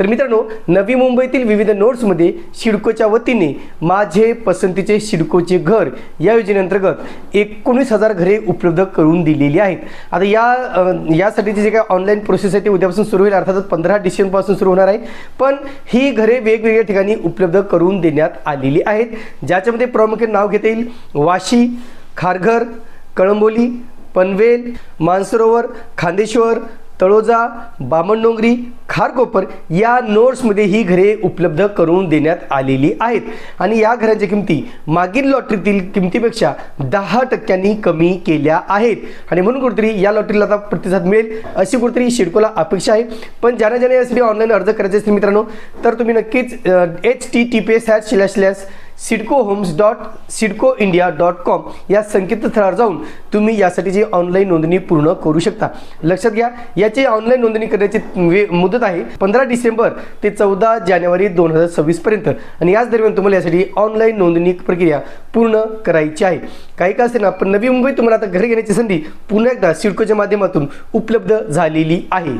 तर मित्रांनो नवी मुंबईतील विविध नोड्समध्ये सिडकोच्या वतीने माझे पसंतीचे सिडकोचे घर या योजनेअंतर्गत एकोणीस हजार घरे उपलब्ध करून दिलेली आहेत. आता या यासाठीची जे काही ऑनलाईन प्रोसेस आहे ती उद्यापासून सुरू होईल अर्थातच पंधरा डिसेंबरपासून सुरू होणार आहे. पण ही घरे वेगवेगळ्या ठिकाणी उपलब्ध करून देण्यात आलेली आहेत. ज्याच्यामध्ये प्रामुख्याने नाव घेता येईल वाशी खारघर कळंबोली पनवेल मानसरोवर खांदेश्वर तळोजा बामणडोंगरी खारकोपर या नोट्समध्ये ही घरे उपलब्ध करून देण्यात आलेली आहेत. आणि या घरांच्या किमती मागील लॉटरीतील किमतीपेक्षा दहा टक्क्यांनी कमी केल्या आहेत. आणि म्हणून कुठेतरी या लॉटरीला आता प्रतिसाद मिळेल अशी कुठेतरी शिडकोला अपेक्षा आहे. पण ज्यांना ज्यांना यासाठी ऑनलाईन अर्ज करायचे असतील मित्रांनो तर तुम्ही नक्कीच H T T P S hash शिल्या शिल्यास CIDCO homes dot CIDCO India dot com या संकेतस्थळावर जाऊन तुम्ही यासाठीची ऑनलाईन नोंदणी पूर्ण करू शकता. लक्षात घ्या याची ऑनलाईन नोंदणी करण्याची वे- मुदत आहे पंधरा डिसेंबर ते चौदा जानेवारी दोन हजार सव्वीस पर्यंत. आणि याच दरम्यान तुम्हाला यासाठी ऑनलाईन नोंदणी प्रक्रिया पूर्ण करायची आहे. काही का असेना पण नवी मुंबई तुम्हाला आता घर घेण्याची संधी पुन्हा एकदा सिडकोच्या माध्यमातून उपलब्ध झालेली आहे.